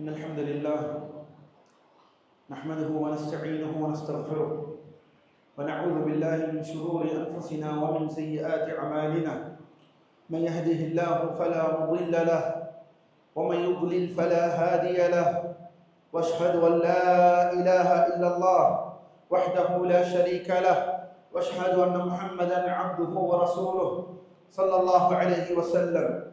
إن الحمد لله نحمده ونستعينه ونستغفره ونعوذ بالله من شرور أنفسنا ومن سيئات أعمالنا. من يهده الله فلا مضل له ومن يضلل فلا هادي له. وأشهد أن لا إله إلا الله وحده لا شريك له. وأشهد أن محمدا عبده ورسوله صلى الله عليه وسلم.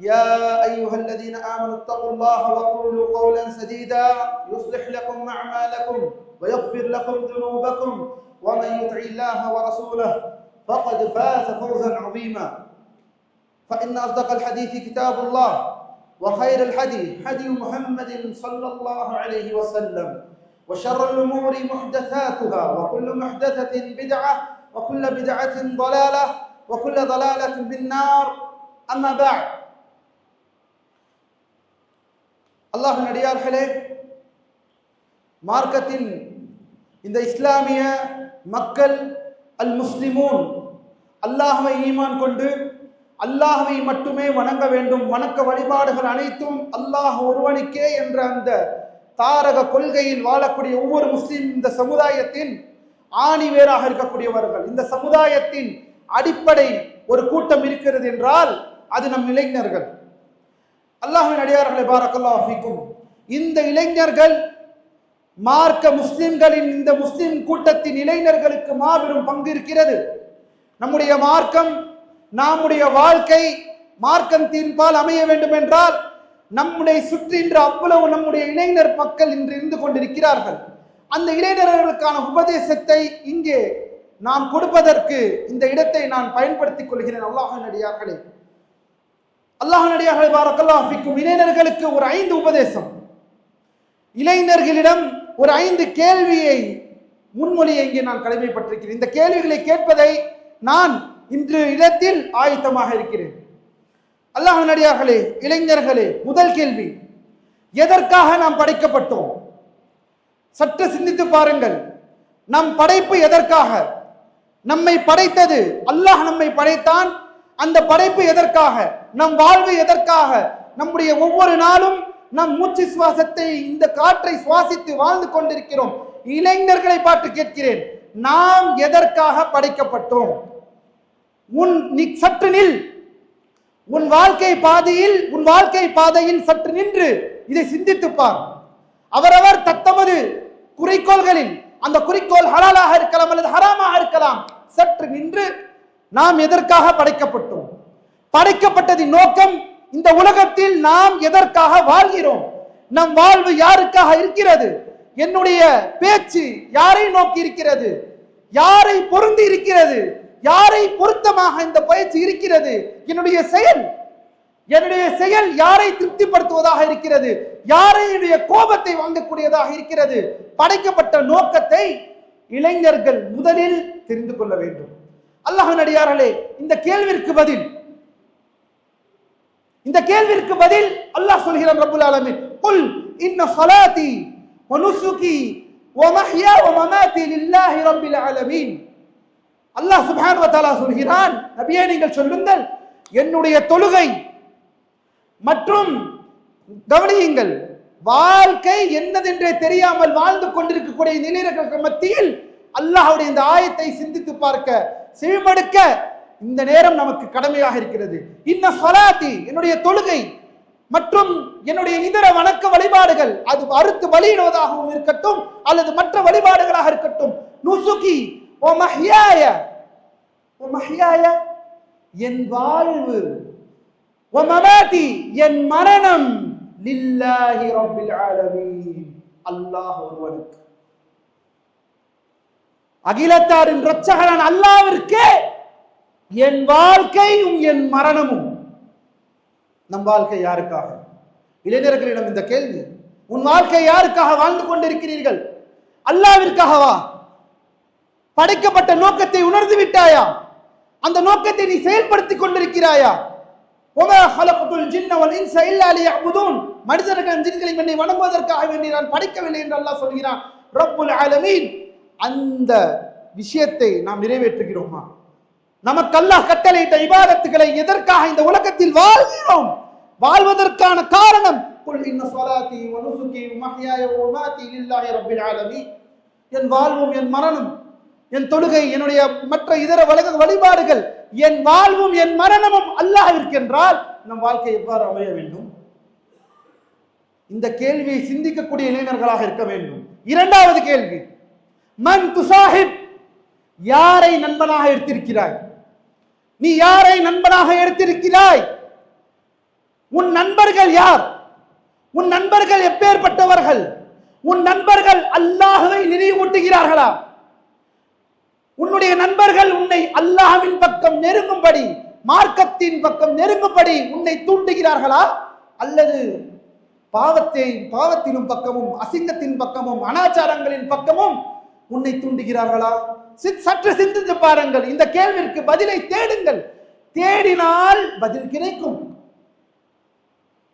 يا أيها الذين آمنوا اتقوا الله وقولوا قولا سديدا يصلح لكم أعمالكم ويغفر لكم ذنوبكم ومن يطع الله ورسوله فقد فاز فوزا عظيما. فإن أصدق الحديث كتاب الله وخير الحديث حديث محمد صلى الله عليه وسلم وشر الأمور محدثاتها وكل محدثة بدعة وكل بدعة ضلالة وكل ضلالة في النار. أما بعد அல்லாஹின் நடிகார்களே மார்க்கத்தின் இந்த இஸ்லாமிய மக்கள் அல் முஸ்லிமூன் அல்லாஹுவை ஈமான் கொண்டு அல்லாஹுவை மட்டுமே வணங்க வேண்டும். வணக்க வழிபாடுகள் அனைத்தும் அல்லாஹ் ஒருவனுக்கே என்ற அந்த தாரக கொள்கையில் வாழக்கூடிய ஒவ்வொரு முஸ்லீம் இந்த சமுதாயத்தின் ஆணி வேறாக இருக்கக்கூடியவர்கள். இந்த சமுதாயத்தின் அடிப்படை ஒரு கூட்டம் இருக்கிறது என்றால் அது நம் இளைஞர்கள். அல்லாஹின் அடியார்களை பாரக்கல்லா ஃபீக்கும். இந்த இளைஞர்கள் மார்க்க முஸ்லிம்களின் இந்த முஸ்லிம் கூட்டத்தின் இளைஞர்களுக்கு மாபெரும் பங்கு இருக்கிறது. நம்முடைய மார்க்கம் நம்முடைய வாழ்க்கை மார்க்கத்தின்பால் அமைய வேண்டும் என்றால் நம்முடைய சுற்றின்ற அவ்வளவு நம்முடைய இளைஞர் மக்கள் இன்று இருந்து கொண்டிருக்கிறார்கள். அந்த இளைஞர்களுக்கான உபதேசத்தை இங்கே நாம் கொடுப்பதற்கு இந்த இடத்தை நான் பயன்படுத்திக் கொள்கிறேன் அல்லாஹின் அடியார்களே. அல்லாஹனடியாக பாரக்கல்லாஹிக்கும் இளைஞர்களுக்கு ஒரு ஐந்து உபதேசம். இளைஞர்களிடம் ஒரு ஐந்து கேள்வியை முன்மொழியை இங்கே நான் கடமைப்பட்டிருக்கிறேன். இந்த கேள்விகளை கேட்பதை நான் இன்று இடத்தில் ஆயத்தமாக இருக்கிறேன். அல்லாஹனடியார்களே இளைஞர்களே முதல் கேள்வி. எதற்காக நாம் படைக்கப்பட்டோம்? சற்று சிந்தித்து பாருங்கள். நம் படைப்பு எதற்காக? நம்மை படைத்தது அல்லாஹ் நம்மை படைத்தான் அந்த படைப்பு எதற்காக நம் வாழ்வு எதற்காக நம்முடைய ஒவ்வொரு நாளும் நம் மூச்சு சுவாசத்தை இந்த காற்றை சுவாசித்து வாழ்ந்து கொண்டிருக்கிறோம். இளைஞர்களை பார்த்து கேட்கிறேன். நாம் எதற்காக படைக்கப்பட்டோம்? உன் நீ சற்று நில். உன் வாழ்க்கை பாதையில் உன் வாழ்க்கை பாதையில் சற்று நின்று. இதை சிந்தித்துப்பார் அவரவர் தத்தமது குறிக்கோள்களில் அந்த குறிக்கோள் ஹலாலாக இருக்கலாம் அல்லது ஹராமாக இருக்கலாம். சற்று நின்று நாம் எதற்காக படைக்கப்பட்டோம்? படைக்கப்பட்டதின் நோக்கம் இந்த உலகத்தில் நாம் எதற்காக வாழ்கிறோம்? நம் வாழ்வு யாருக்காக இருக்கிறது? என்னுடைய பேச்சு யாரை நோக்கி இருக்கிறது? யாரை பொருந்தி இருக்கிறது? யாரை பொருத்தமாக இந்த பயிற்சி இருக்கிறது? என்னுடைய செயல் என்னுடைய செயல் யாரை திருப்திப்படுத்துவதாக இருக்கிறது? யாரையுடைய கோபத்தை வாங்கக்கூடியதாக இருக்கிறது? படைக்கப்பட்ட நோக்கத்தை இளைஞர்கள் முதலில் தெரிந்து கொள்ள வேண்டும். அல்லாஹ் நடிகார்களே இந்த கேள்விற்கு பதில். இந்த கேள்விற்கு பதில் அல்லாஹ் சொல்கிறான் ரபுல் ஆலமின். குல் இன்ன ஸலாத்தி வ நுசுகி வ மஹ்யா வ மமாத்தி லில்லாஹி ரப்பில் ஆலமீன். அல்லாஹ் சுப்ஹானஹு வத்தாலா சொல்கிறான் நபியே நீங்கள் சொல்லுங்கள் என்னுடைய தொழுகை மற்றும் கவனியுங்கள் வாழ்க்கை என்னதென்றே தெரியாமல் வாழ்ந்து கொண்டிருக்கக்கூடிய நிலையில மத்தியில் அல்லாஹுடைய இந்த ஆயத்தை சிந்தித்து பார்க்க செவிமடுக்க இந்த நேரம் நமக்கு கடமையாக இருக்கிறது. இன்ன சொலாத்தி என்னுடைய தொழுகை மற்றும் என்னுடைய இதர வணக்க வழிபாடுகள் அது அறுத்து வழியிடுவதாகவும் இருக்கட்டும் அல்லது மற்ற வழிபாடுகளாக இருக்கட்டும். நுசுகி ஓ மஹ்யாய ஓ மஹ்யாய என் வாழ்வு. ஓ மமாதி என் மரணம். லில்லாஹி ரப்பில் ஆலமீன். அல்லாஹ் ஒருவனுக்கு. அகிலத்தாரின் இரட்சகரன் அல்லாவிற்கு என் வாழ்க்கையும் என் மரணமும். நம் வாழ்க்கை யாருக்காக? இளைஞர்களிடம் இந்த கேள்வி. உன் வாழ்க்கை யாருக்காக வாழ்ந்து கொண்டிருக்கிறீர்கள்? அல்லாவிற்காகவா? படைக்கப்பட்ட நோக்கத்தை உணர்ந்து விட்டாயா? அந்த நோக்கத்தை நீ செயல்படுத்திக் கொண்டிருக்கிறாயா? மனிதர்கள் ஜின்களை என்னை வணங்குவதற்காக வேண்டி நான் படைக்கவில்லை என்று அல்லாஹ் சொல்கிறான். ரப்புல் ஆலமீன். அந்த விஷயத்தை நாம் நிறைவேற்றுகிறோமா? நமக்கு அல்லாஹ் கட்டளையிட்ட இபாதத்துகளை எதற்காக இந்த உலகத்தில் வாழ்கிறோம்? வாழ்வதற்கான காரணம் என் வாழ்வும் என் மரணம் என் தொழுகை என்னுடைய மற்ற இதர வழக வழிபாடுகள் என் வாழ்வும் என் மரணமும் அல்லாஹ்விற்கு என்றால் நம் வாழ்க்கை எவ்வாறு அமைய வேண்டும்? இந்த கேள்வியை சிந்திக்கக்கூடிய இளைஞர்களாக இருக்க வேண்டும். இரண்டாவது கேள்வி மன் துசாஹிப் யாரை நண்பனாக எடுத்திருக்கிறாய்? நீ யாரை நண்பனாக எடுத்திருக்கிறாய்? உன் நண்பர்கள் யார்? உன் நண்பர்கள் எப்பேற்பட்டவர்கள்? உன் நண்பர்கள் அல்லாஹுவை நினைவூட்டுகிறார்களா? உன்னுடைய நண்பர்கள் உன்னை அல்லாஹ்வின் பக்கம் நெருங்கும்படி மார்க்கத்தின் பக்கம் நெருங்கும்படி உன்னை தூண்டுகிறார்களா? அல்லது பாவத்தை பாவத்திலும் பக்கமும் அசிங்கத்தின் பக்கமும் அனாச்சாரங்களின் பக்கமும் உன்னை தூண்டுகிறார்களா? சற்று சிந்தித்து பாருங்கள். இந்த கேள்விற்கு பதிலை தேடுங்கள். தேடினால் பதில் கிடைக்கும்.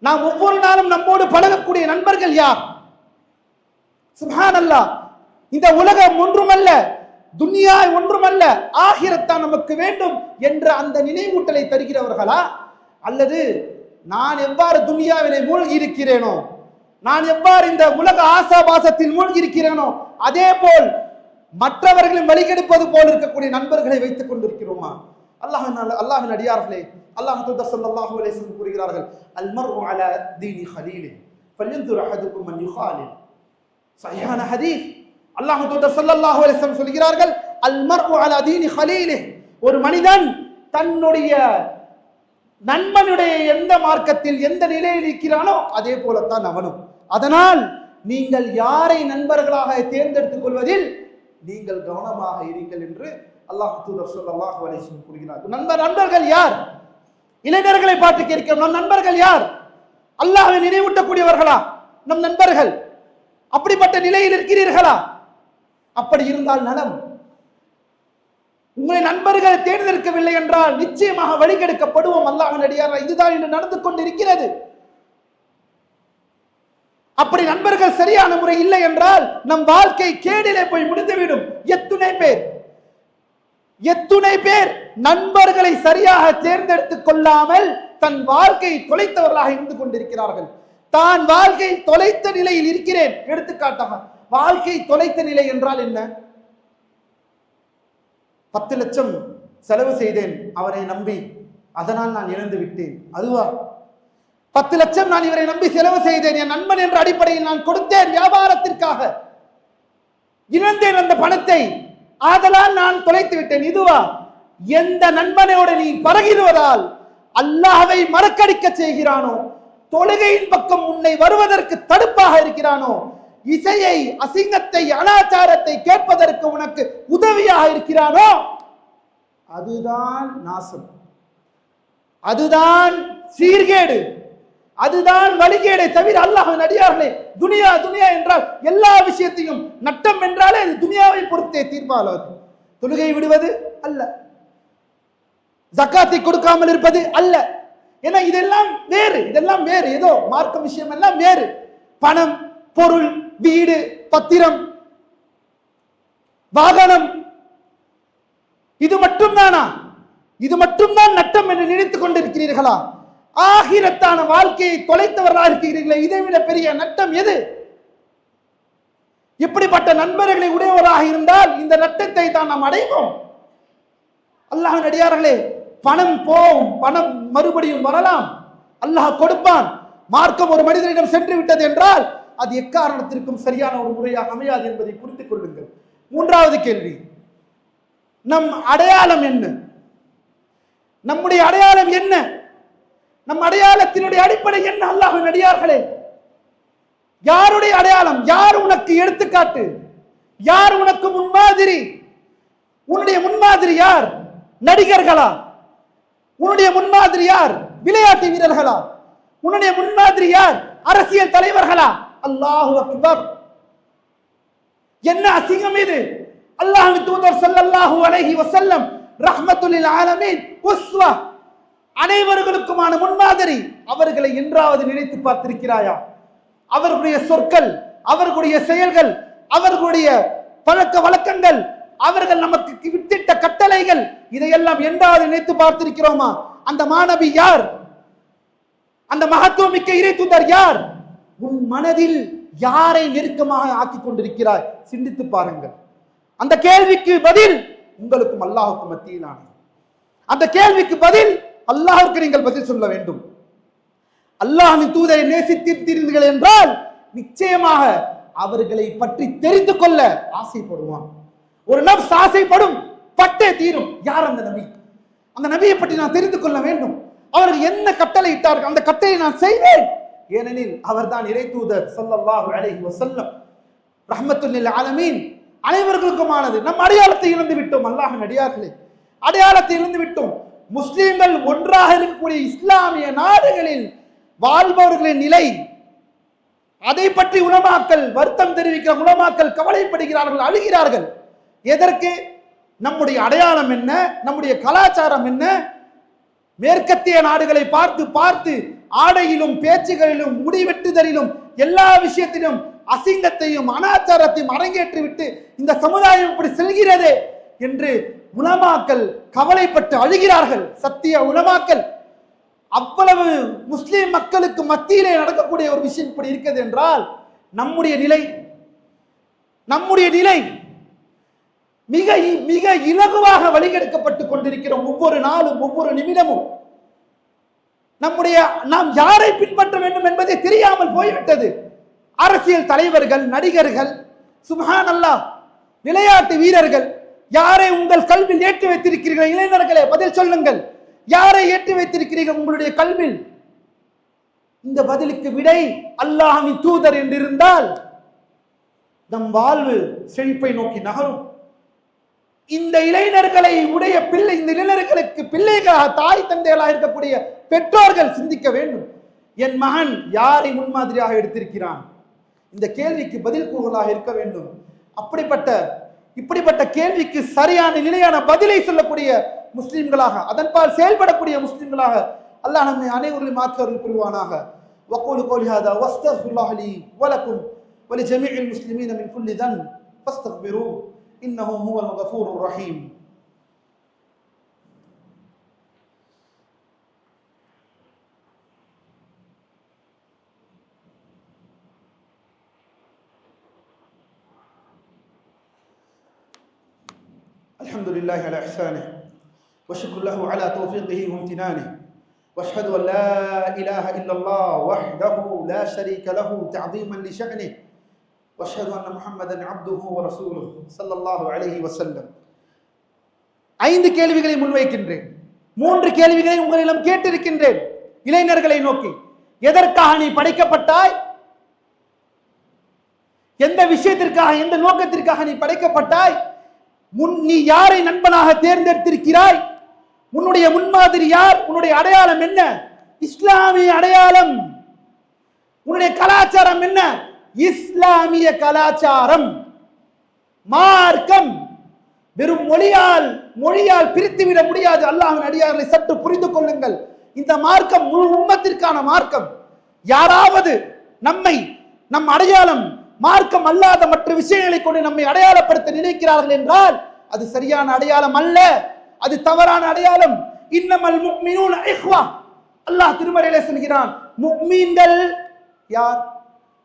நாம் ஒவ்வொரு நாளும் நம்மோடு பழகக்கூடிய நண்பர்கள் யார்? சுப்ஹானல்லாஹ் இந்த உலகம் ஒன்றுமல்ல. துன்யா ஒன்றுமல்ல. ஆகிரத்தான் நமக்கு வேண்டும் என்ற அந்த நினைவூட்டலை தருகிறவர்களா? அல்லது நான் எவ்வாறு துன்யாவினை மூழ்கி இருக்கிறேனோ நான் எவ்வாறு இந்த உலக ஆசாபாசத்தில் மூழ்கி இருக்கிறேனோ அதே போல் மற்றவர்களும் வழிகெடுப்பது போல் இருக்கக்கூடிய நண்பர்களை வைத்துக் கொண்டிருக்கிறோமா? அல்லாஹ் அல்லாஹின் அடியார்களே அல்லாஹ் தூதர் ஸல்லல்லாஹு அலைஹி கூறுகிறார்கள் அல்மர் தீனி ஹலீலி ஃபல்யன்துர் அஹதுக்கும் மன் யுகாலில் சரியான ஹதீஸ். அல்லாஹ் தூதர் ஸல்லல்லாஹு அலைஹி சொல்கிறார்கள் அல்மர் மர்உ தீனி ஒரு மனிதன் தன்னுடைய நண்பனுடைய எந்த மார்க்கத்தில் எந்த நிலையில் இருக்கிறானோ அதே போலத்தான் அவனும். அதனால் நீங்கள் யாரை நண்பர்களாக தேர்ந்தெடுத்துக் கொள்வதில் நீங்கள் கவனமாக இருங்கள் என்று அல்லாஹ் தூதர் சொல்லாஹ் அலைஹி கூறுகிறார். நண்பர் நண்பர்கள் யார்? இளைஞர்களை பார்த்து கேட்கிறோம். நம் நண்பர்கள் யார்? அல்லாஹை நினைவூட்டக்கூடியவர்களா? நம் நண்பர்கள். அப்படிப்பட்ட நிலையில் இருக்கிறீர்களா? அப்படி இருந்தால் நலம். உங்களை நண்பர்கள் தேர்ந்தெடுக்கவில்லை என்றால் நிச்சயமாக வழிகெடுக்கப்படுவோம். அல்லாஹ் அடியார் இதுதான் இன்று நடந்து கொண்டிருக்கிறது. அப்படி நண்பர்கள் சரியான முறை இல்லை என்றால் நம் வாழ்க்கை கேடிலே போய் முடிந்துவிடும். எத்துணை பேர். எத்துணை பேர் நண்பர்களை சரியாக தேர்ந்தெடுத்துக் கொள்ளாமல் தன் வாழ்க்கையை தொலைத்தவர்களாக இருந்து கொண்டிருக்கிறார்கள். தான் வாழ்க்கை தொலைத்த நிலையில் இருக்கிறேன். எடுத்துக்காட்டாக வாழ்க்கை தொலைத்த நிலை என்றால் என்ன? பத்து லட்சம் செலவு செய்தேன். அவரை நம்பி. அதனால் நான் இழந்து விட்டேன் அதுவா? பத்து லட்சம் நான் இவரை நம்பி செலவு செய்தேன். என் நண்பன் என்ற அடிப்படையில் நான் கொடுத்தேன் வியாபாரத்திற்காக. இழந்தேன் அந்த பணத்தை. ஆதலால் நான் தொலைத்து விட்டேன். இதுவா? எந்த நண்பனோடு நீ பழகிடுவதால் அல்லாஹ்வை மறக்கடிக்க செய்கிறானோ தொழுகையின் பக்கம் உன்னை வருவதற்கு தடுப்பாக இருக்கிறானோ இசையை அசிங்கத்தை அனாச்சாரத்தை கேட்பதற்கு உனக்கு உதவியாக இருக்கிறானோ? அதுதான் நாசம். அதுதான் சீர்கேடு. அதுதான் வழிகேடை தவிர அல்லாஹின் அடியார்களே துனியா துனியா என்றால் எல்லா விஷயத்தையும் நட்டம் என்றாலே அது துனியாவை பொறுத்தே தீர்மானது தொழுகை விடுவது அல்ல. ஜக்காத்தை கொடுக்காமல் இருப்பது அல்ல. ஏன்னா இதெல்லாம் வேறு இதெல்லாம் வேறு. ஏதோ மார்க்க விஷயம் எல்லாம் வேறு. பணம் பொருள் வீடு பத்திரம் வாகனம். இது மட்டும்தானா? இது மட்டும்தான் நட்டம் என்று நினைத்துக் கொண்டிருக்கிறீர்களா? ஆகிரத்தான வாழ்க்கையை தொலைத்தவர்களாக இருக்கிறீர்களே இதை விட பெரிய நட்டம் எது? இப்படிப்பட்ட நண்பர்களை உடையவராக இருந்தால் இந்த நட்டத்தை தான் நாம் அடைவோம். அல்லாஹ் நடிகார்களே பணம் போகும் பணம் மறுபடியும் வரலாம். அல்லாஹ் கொடுப்பான். மார்க்கம் ஒரு மனிதனிடம் சென்று விட்டது என்றால் அது எக்காரணத்திற்கும் சரியான ஒரு முறையாக அமையாது என்பதை புரிந்து கொள்ளுங்கள். மூன்றாவது கேள்வி. நம் அடையாளம் என்ன? நம்முடைய அடையாளம் என்ன? நம் அடையாளத்தினுடைய அடிப்படை என்ன? அல்லாஹ் நடிகார்களே யாருடைய அடையாளம்? யார் உனக்கு எடுத்துக்காட்டு? யார் உனக்கு முன்மாதிரி? உன்னுடைய முன்மாதிரி யார்? நடிகர்களா? உன்னுடைய முன்மாதிரி யார்? விளையாட்டு வீரர்களா? உன்னுடைய முன்மாதிரி யார்? அரசியல் தலைவர்களா? அல்லாஹு அக்பர். என்ன அசிங்கம் இது? அல்லாஹ் தூதர் ஸல்லல்லாஹு அலைஹி வசல்லம் ரஹ்மத்துல் ஆலமீன் உஸ்வா. அனைவர்களுக்குமான முன்மாதிரி அவர்களை என்றாவது நினைத்து பார்த்திருக்கிறாயா? அவர்களுடைய சொற்கள் அவர்களுடைய செயல்கள் அவர்களுடைய பழக்க வழக்கங்கள் அவர்கள் நமக்கு வித்திட்ட கட்டளைகள் இதையெல்லாம் என்றாவது நினைத்து பார்த்திருக்கிறோமா? அந்த மாணவி யார்? அந்த மகத்துவமிக்க இறை தூதர் யார்? உன் மனதில் யாரை நெருக்கமாக ஆக்கிக் கொண்டிருக்கிறாய்? சிந்தித்து பாருங்கள். அந்த கேள்விக்கு பதில் உங்களுக்கும் அல்லாஹுக்கும் மத்தியிலான அந்த கேள்விக்கு பதில் அல்லாஹிற்கு நீங்கள் பதில் சொல்ல வேண்டும். அல்லாஹின் தூதரை நேசித்திருந்தீர்கள் என்றால் நிச்சயமாக அவர்களை பற்றி தெரிந்து கொள்ள ஆசைப்படுவான். ஒரு நப்ஸ் ஆசைப்படும் பட்டே தீரும். யார் அந்த நபி? அந்த நபியை பற்றி நான் தெரிந்து கொள்ள வேண்டும். அவர்கள் என்ன கட்டளை இட்டார்கள்? அந்த கட்டளை நான் செய்வேன். ஏனெனில் அவர்தான் இறை தூதர் ஸல்லல்லாஹு அலைஹி வஸல்லம். ரஹ்மத்துல் ஆலமீன். அனைவர்களுக்குமானது. நம் அடையாளத்தை இழந்து விட்டோம் அல்லாஹின் அடியார்களே அடையாளத்தை இழந்து விட்டோம் முஸ்லீம்கள் ஒன்றாக இருக்கக்கூடிய இஸ்லாமிய நாடுகளில் வாழ்பவர்களின் நிலை அதை பற்றி உலமாக்கல் வருத்தம் தெரிவிக்கிற உலமாக்கல் கவலைப்படுகிறார்கள் அழுகிறார்கள். எதற்கு? நம்முடைய அடையாளம் என்ன? நம்முடைய கலாச்சாரம் என்ன? மேற்கத்திய நாடுகளை பார்த்து பார்த்து ஆடையிலும் பேச்சுகளிலும் முடிவெட்டுதலிலும் எல்லா விஷயத்திலும் அசிங்கத்தையும் அனாச்சாரத்தையும் அரங்கேற்றி விட்டு இந்த சமுதாயம் இப்படி செல்கிறதே என்று உலமாக்கள் கவலைப்பட்டு அழுகிறார்கள். சத்திய உலமாக்கல் அவ்வளவு முஸ்லிம் மக்களுக்கு மத்தியிலே நடக்கக்கூடிய ஒரு விஷயம் இப்படி இருக்கிறது என்றால் நம்முடைய நிலை நம்முடைய நிலை மிக மிக இலகுவாக வழிகெடுக்கப்பட்டு கொண்டிருக்கிறோம் ஒவ்வொரு நாளும் ஒவ்வொரு நிமிடமும் நம்முடைய நாம் யாரை பின்பற்ற வேண்டும் என்பதே தெரியாமல் போய்விட்டது. அரசியல் தலைவர்கள் நடிகர்கள் சுப்ஹான் அல்லாஹ் விளையாட்டு வீரர்கள் யாரை உங்கள் கல்வியில் ஏற்றி வைத்திருக்கிறீர்கள்? இளைஞர்களே பதில் சொல்லுங்கள். யாரை ஏற்றி வைத்திருக்கிறீர்கள் உங்களுடைய கல்வியில் இந்த பதிலுக்கு விடை அல்லாஹின் தூதர் என்றிருந்தால் நம் வாழ்வு செழிப்பை நோக்கி நகரும். இந்த இளைஞர்களை உடைய பிள்ளை இந்த இளைஞர்களுக்கு பிள்ளைகளாக தாய் தந்தைகளாக இருக்கக்கூடிய பெற்றோர்கள் சிந்திக்க வேண்டும். என் மகன் யாரை முன்மாதிரியாக எடுத்திருக்கிறான்? இந்த கேள்விக்கு பதில் கூறுகளாக இருக்க வேண்டும். அப்படிப்பட்ட இப்படிப்பட்ட கேள்விக்கு சரியான நிலையான பதிலை சொல்லக்கூடிய முஸ்லிம்களாக அதன்பால் செயல்படக்கூடிய முஸ்லிம்களாக அல்லாஹ் நம்மை அனைவரையும் மாற்றவர்கள் புரிவானாக وقول قولي هذا واستغفر الله لي ولكم ولجميع المسلمين من كل ذنب فاستغفروه انه هو الغفور الرحيم الحمد لله على إحسانه وشكر له على توفيقه وامتنانه واشهد ان لا اله الا الله وحده لا شريك له تعظيما لشانه واشهد ان محمدا عبده ورسوله صلى الله عليه وسلم ஐந்து கேள்விகளை முன்வைக்கின்றேன் மூன்று கேள்விகளை உங்களிடம் கேட்டிருக்கின்றேன் இளைஞர்களை நோக்கி எதற்காக நீ படைக்கப்பட்டாய் எந்த விஷயத்திற்காக எந்த நோக்கத்திற்காக நீ படைக்கப்பட்டாய் முன் நீ யாரை நண்பனாக தேர்ந்தெடுத்திருக்கிறாய்? உன்னுடைய முன்மாதிரி யார்? உன்னுடைய அடையாளம் என்ன? இஸ்லாமிய அடையாளம். உன்னுடைய கலாச்சாரம் என்ன? இஸ்லாமிய கலாச்சாரம். மார்க்கம். வெறும் மொழியால் மொழியால் பிரித்துவிட முடியாது. அல்லாஹின் அடியார்களை சற்று புரிந்து கொள்ளுங்கள். இந்த மார்க்கம் முழு உம்மத்திற்கான மார்க்கம். யாராவது நம்மை நம் அடையாளம் மார்க்கம் அல்லாத மற்ற விஷயங்களை கொண்டு நம்மை அடையாளப்படுத்த நினைக்கிறார்கள் என்றால் அது சரியான அடையாளம் அல்ல. அது தவறான அடையாளம். இன்னமல் முக்மினூன் இஹ்வா. அல்லாஹ் திருமறையிலே சொல்கிறான் முக்மீன்கள் யார்?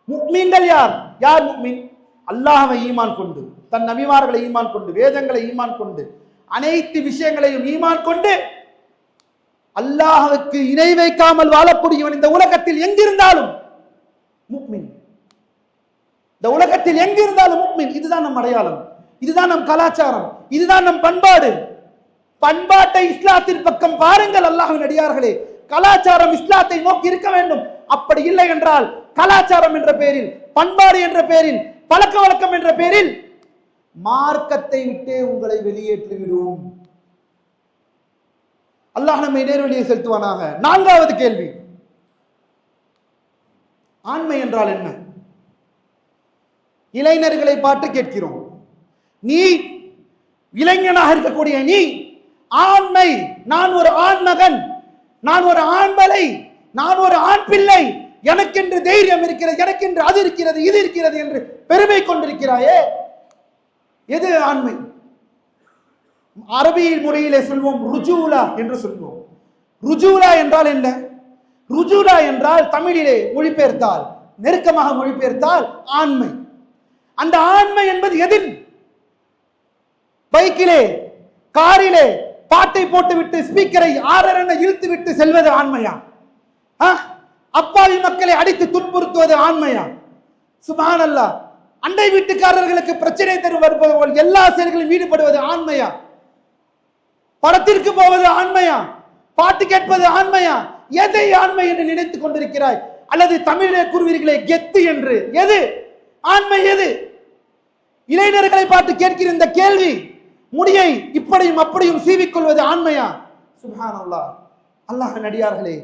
முக்மீன்கள் யார்? யார் முக்மீன்? அல்லாஹவை ஈமான் கொண்டு தன் நபிமார்களை ஈமான் கொண்டு வேதங்களை ஈமான் கொண்டு அனைத்து விஷயங்களையும் ஈமான் கொண்டு அல்லாஹுக்கு இணை வைக்காமல் வாழக்கூடியவன் இந்த உலகத்தில் எங்கிருந்தாலும் முக்மின். இந்த உலகத்தில் எங்கிருந்தாலும் முக்மின் இதுதான் நம் அடையாளம். இதுதான் நம் கலாச்சாரம். இதுதான் நம் பண்பாடு. பண்பாட்டை இஸ்லாத்தின் பக்கம் பாருங்கள் அல்லாஹின் அடியார்களே. கலாச்சாரம் இஸ்லாத்தை நோக்கி இருக்க வேண்டும். அப்படி இல்லை என்றால் கலாச்சாரம் என்ற பெயரில் பண்பாடு என்ற பெயரில் பழக்க வழக்கம் என்ற பெயரில் மார்க்கத்தை விட்டே உங்களை வெளியேற்றிவிடும் அல்லாஹ் நம்மை நேர்வழியை செலுத்துவானாக? நான்காவது கேள்வி. ஆண்மை என்றால் என்ன? இளைஞர்களை பார்த்து கேட்கிறோம். நீ இளைஞனாக இருக்கக்கூடிய நீ ஆண்மை நான் ஒரு ஆண்மகன் நான் ஒரு ஆண்மலை நான் ஒரு ஆண் பிள்ளை எனக்கென்று தைரியம் இருக்கிறது எனக்கென்று அது இருக்கிறது இது இருக்கிறது என்று பெருமை கொண்டிருக்கிறாயே? எது ஆண்மை? அரபி முறையிலே சொல்வோம் ருஜூலா என்று சொல்வோம். ருஜூலா என்றால் என்ன? ருஜூலா என்றால் தமிழிலே மொழிபெயர்த்தால் நெருக்கமாக மொழிபெயர்த்தால் ஆண்மை. அந்த ஆண்மை என்பது எதில்? பைக்கிலே காரிலே பாட்டை போட்டுவிட்டு ஸ்பீக்கரை ஆறரென இழுத்து விட்டு செல்வது ஆண்மையா? ஆ? அப்பாவி மக்களை அடித்து துன்புறுத்துவது ஆண்மையா? சுபானல்லா அண்டை வீட்டுக்காரர்களுக்கு பிரச்சனை தரும் வருவது போல் எல்லா செயல்களிலும் ஈடுபடுவது ஆண்மையா? படத்திற்கு போவது ஆண்மையா? பாட்டு கேட்பது ஆண்மையா? எதை ஆண்மை என்று நினைத்துக் கொண்டிருக்கிறாய்? அல்லது தமிழிலே கூறுவீர்களே கெத்து என்று. எது? ஆண்மை எது? இளைஞர்களை பார்த்து கேட்கிற இந்த கேள்வி முடியை இப்படியும் அப்படியும் சீவிக்கொள்வது ஆண்மையா? சுபான் அல்லாஹ் அல்லாஹ் நடிகார்களே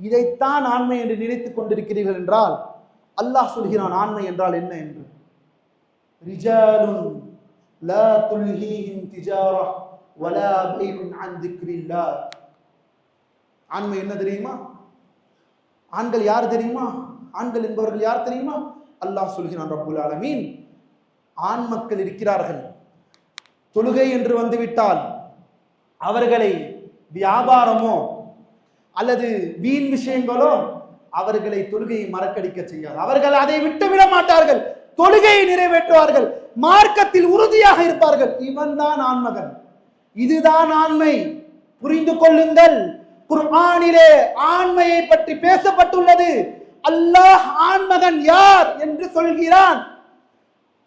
இதைத்தான் ஆண்மை என்று நினைத்துக் கொண்டிருக்கிறீர்கள் என்றால் அல்லாஹ் சொல்கிறான் ஆண்மை என்றால் என்ன என்று? ரிஜாலுன் லா துல்ஹீஹிம் திஜாரா வலா பைஉன் அன் திக்ரில்லாஹ் ஆண்மை என்ன தெரியுமா? ஆண்கள் யார் தெரியுமா? ஆண்கள் என்பவர்கள் யார் தெரியுமா? அல்லாஹ் சொல்கிறான் ரப்புல் ஆலமீன். ஆண் மக்கள் இருக்கிறார்கள். தொழுகை என்று வந்துவிட்டால் அவர்களை வியாபாரமோ அல்லது வீண் விஷயங்களோ அவர்களை தொழுகையை மறக்கடிக்க செய்யாது. அவர்கள் அதை விட்டு விட மாட்டார்கள். தொழுகையை நிறைவேற்றுவார்கள். மார்க்கத்தில் உறுதியாக இருப்பார்கள். இவன் தான் ஆண்மகன். இதுதான் ஆண்மை. புரிந்து கொள்ளுங்கள். குர்ஆனிலே ஆண்மையை பற்றி பேசப்பட்டுள்ளது. அல்லாஹ் ஆண்மகன் யார்? என்று சொல்கிறான்.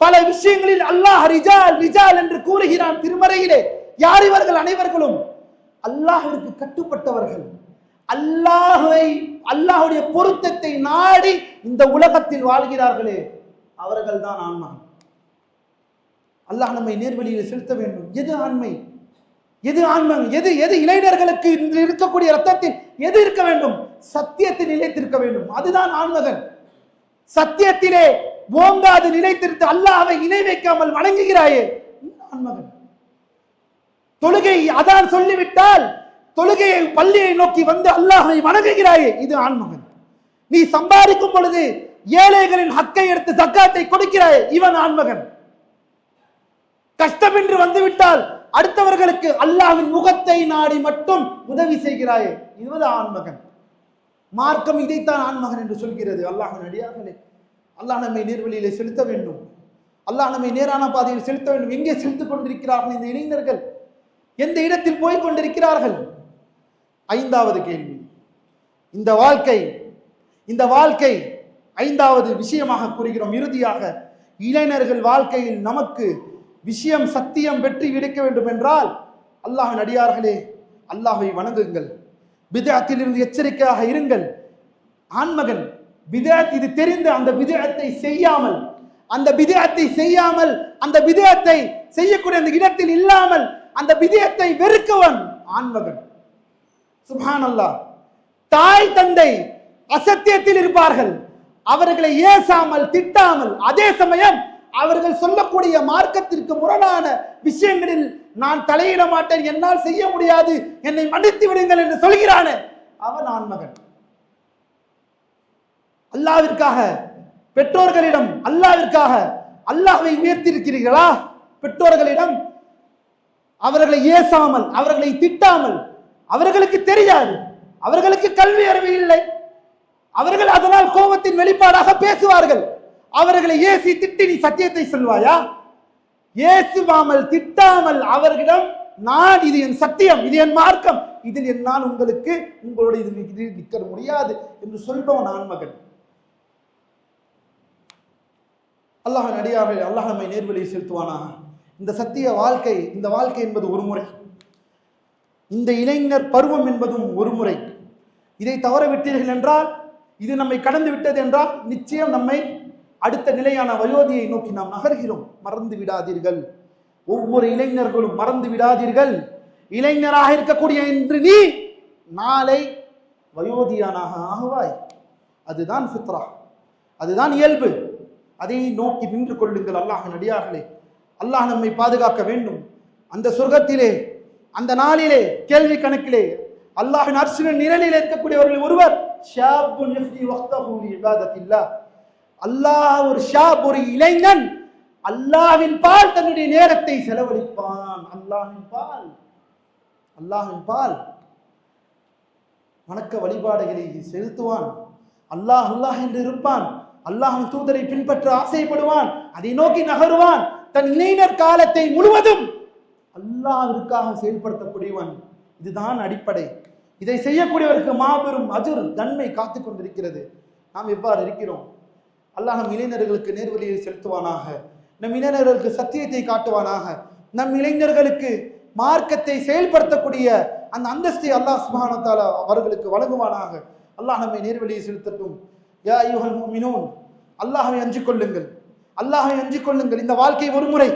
பல விஷயங்களில் அல்லாஹ் ரிஜால் ரிஜால் என்று கூறுகிறான் திருமறையிலே. யார் இவர்கள் அனைவர்களும்? அல்லாஹிற்கு கட்டுப்பட்டவர்கள். அல்லாஹுவை அல்லாஹுடைய பொருத்தத்தை நாடி இந்த உலகத்தில் வாழ்கிறார்களே. அவர்கள் தான் ஆன்மா அல்லாஹ் நம்மை நேர்வழியில் செலுத்த வேண்டும். எது ஆண்மை? எது ஆண்மை எது எது இளைஞர்களுக்கு இன்று இருக்கக்கூடிய ரத்தத்தில் எது இருக்க வேண்டும்? சத்தியத்தில் நிலைத்திருக்க வேண்டும். அதுதான் ஆன்மகன் சத்தியத்திலே ஓங்காது நினைத்திருத்து அல்லாவை இணை வைக்காமல் வணங்குகிறாயே. தொழுகை அதான் சொல்லிவிட்டால் தொழுகையை பள்ளியை நோக்கி வந்து அல்லாஹை வணங்குகிறாயே இது ஆண்மகன் நீ சம்பாதிக்கும் பொழுது ஏழைகளின் ஹக்கை எடுத்து சக்காத்தை கொடுக்கிறாய் இவன் ஆண்மகன் கஷ்டமின்றி வந்துவிட்டால் அடுத்தவர்களுக்கு அல்லாவின் முகத்தை நாடி மட்டும் உதவி செய்கிறாயே இவன் ஆண்மகன் மார்க்கம் இதைத்தான் ஆண்மகன் என்று சொல்கிறது. அல்லாஹன் அடியார்களே. அல்லாஹ் நம்மை நேர்வழியிலே செலுத்த வேண்டும். அல்லாஹ் நம்மை நேரான பாதையில் செலுத்த வேண்டும். எங்கே செலுத்திக் கொண்டிருக்கிறார்கள் இந்த இளைஞர்கள்? எந்த இடத்தில் போய் கொண்டிருக்கிறார்கள்? ஐந்தாவது கேள்வி. இந்த வாழ்க்கை இந்த வாழ்க்கை ஐந்தாவது விஷயமாக கூறுகிறோம். இறுதியாக இளைஞர்கள் வாழ்க்கையில் நமக்கு விஷயம் சத்தியம் வெற்றி கிடைக்க வேண்டும் என்றால் அல்லாஹ் அடியார்களே அல்லாஹை வணங்குங்கள். பிதஅத்திலிருந்து எச்சரிக்கையாக இருங்கள். ஆண்மகன் பிதஅத் இது தெரிந்து அந்த பிதஅத்தை செய்யாமல் அந்த பிதஅத்தை செய்யாமல் அந்த பிதஅத்தை செய்யக்கூடிய அந்த இடத்தில் இல்லாமல் அந்த விதயத்தை வெறுக்கவன் ஆண்மகன். சுபான் அல்லாஹ் தாய் தந்தை அசத்தியத்தில் இருப்பார்கள். அவர்களை ஏசாமல் திட்டாமல் அதே சமயம் அவர்கள் சொல்லக்கூடிய மார்க்கத்திற்கு முரணான விஷயங்களில் நான் தலையிட மாட்டேன் என்னால் செய்ய முடியாது என்னை மன்னித்து விடுங்கள் என்று சொல்கிறானே அவன் ஆண்மகன். அல்லாவிற்காக பெற்றோர்களிடம் அல்லாவிற்காக அல்லாஹை உயர்த்தியிருக்கிறீர்களா? பெற்றோர்களிடம் அவர்களை ஏசாமல் அவர்களை திட்டாமல் அவர்களுக்கு தெரியாது அவர்களுக்கு கல்வி அறிவு இல்லை. அவர்கள் அதனால் கோபத்தின் வெளிப்பாடாக பேசுவார்கள். அவர்களை ஏசி திட்டி நீ சத்தியத்தை சொல்வாயா? ஏசுவாமல் திட்டாமல் அவர்களிடம் நான் இது என் சத்தியம் இது என் மார்க்கம் இதில் என்னால் உங்களுக்கு உங்களோட இது இது நிற்க முடியாது என்று சொல்றோம் நான் மகன். அல்லாஹ் நடிகார்கள் அல்லாஹ் நம்மை நேர்வழியை செலுத்துவானா? இந்த சத்திய வாழ்க்கை இந்த வாழ்க்கை என்பது ஒரு முறை. இந்த இளைஞர் பருவம் என்பதும் ஒரு முறை. இதை தவற விட்டீர்கள் என்றால் இது நம்மை கடந்து விட்டது என்றால் நிச்சயம் நம்மை அடுத்த நிலையான வயோதியை நோக்கி நாம் நகர்கிறோம். மறந்து விடாதீர்கள். ஒவ்வொரு இளைஞர்களும் மறந்து விடாதீர்கள். இளைஞராக இருக்கக்கூடிய இன்று நீ நாளை வயோதியானாக ஆகுவாய். அதுதான் ஃபித்ரா. அதுதான் இயல்பு. அதை நோக்கி நின்று கொள்ளுங்கள் அல்லாஹ் நடிகார்களே அல்லாஹ் நம்மை பாதுகாக்க வேண்டும். அந்த சொர்க்கத்திலே அந்த நாளிலே கேள்வி கணக்கிலே அல்லாஹின் அரசின் நிழலில் இருக்கக்கூடியவர்கள் ஒருவர் அல்லாஹ் ஒரு ஷாப் ஒரு இளைஞன் அல்லாவின் பால் தன்னுடைய நேரத்தை செலவழிப்பான். அல்லாஹின் பால். அல்லாஹின் பால். வணக்க வழிபாடுகளை செலுத்துவான். அல்லாஹ் அல்லாஹ் என்று இருப்பான். அல்லாஹும் தூதரை பின்பற்ற ஆசைப்படுவான் அதை நோக்கி நகருவான். தன் இளைஞர் காலத்தை முழுவதும் அல்லாஹிற்காக செயல்படுத்தக்கூடியவன். இதுதான் அடிப்படை. இதை செய்யக்கூடியவருக்கு மாபெரும் அஜுர் தன்மை காத்து கொண்டிருக்கிறது. நாம் எவ்வாறு இருக்கிறோம்? அல்லாஹ் நம் இளைஞர்களுக்கு நேர்வழியை செலுத்துவானாக. நம் இளைஞர்களுக்கு சத்தியத்தை காட்டுவானாக. நம் இளைஞர்களுக்கு மார்க்கத்தை செயல்படுத்தக்கூடிய அந்த அந்தஸ்தை அல்லாஹ் சுப்ஹானஹு அவர்களுக்கு வழங்குவானாக. அல்லாஹ் நம்மை நேர்வழியை செலுத்தட்டும். யா அய்யுஹல் முஃமினூன். அல்லாஹை அஞ்சிக் கொள்ளுங்கள் அல்லாஹை அஞ்சு கொள்ளுங்கள் இந்த வாழ்க்கை ஒரு முறை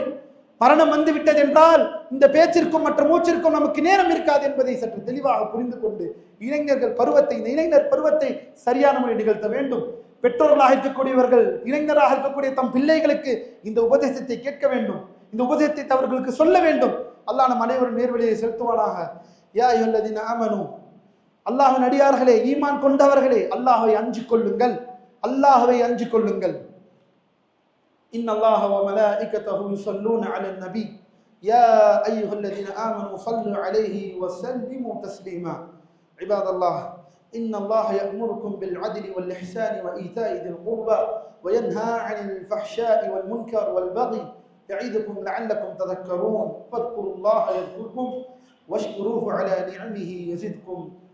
மரணம் வந்து விட்டது என்றால் இந்த பேச்சிற்கும் மற்ற மூச்சிற்கும் நமக்கு நேரம் இருக்காது என்பதை சற்று தெளிவாக புரிந்து கொண்டு இளைஞர்கள் பருவத்தை இந்த இளைஞர் பருவத்தை சரியான முறையில் நிகழ்த்த வேண்டும். பெற்றோர்களாக இருக்கக்கூடியவர்கள் இளைஞராக இருக்கக்கூடிய தம் பிள்ளைகளுக்கு இந்த உபதேசத்தை கேட்க வேண்டும். இந்த உபதேசத்தை அவர்களுக்கு சொல்ல வேண்டும். அல்லாஹ் நம் அனைவரும் நேர்வழியை செலுத்துவானாக. யா யுல்லதீன ஆமனும் அல்லாஹ்வின் அடியார்களே ஈமான் கொண்டவர்களே அல்லாஹ்வை அஞ்சிக் கொள்ளுங்கள் அல்லாஹ்வை அஞ்சிக் கொள்ளுங்கள் إن الله وملائكته يصلون على النبي يا أيها الذين آمنوا صلوا عليه وسلموا تسليما عباد الله إن الله يأمركم بالعدل والإحسان وإيتاء ذي القربى وينهى عن الفحشاء والمنكر والبغي يعظكم لعلكم تذكرون فاذكروا الله يذكركم واشكروه على نعمه يزدكم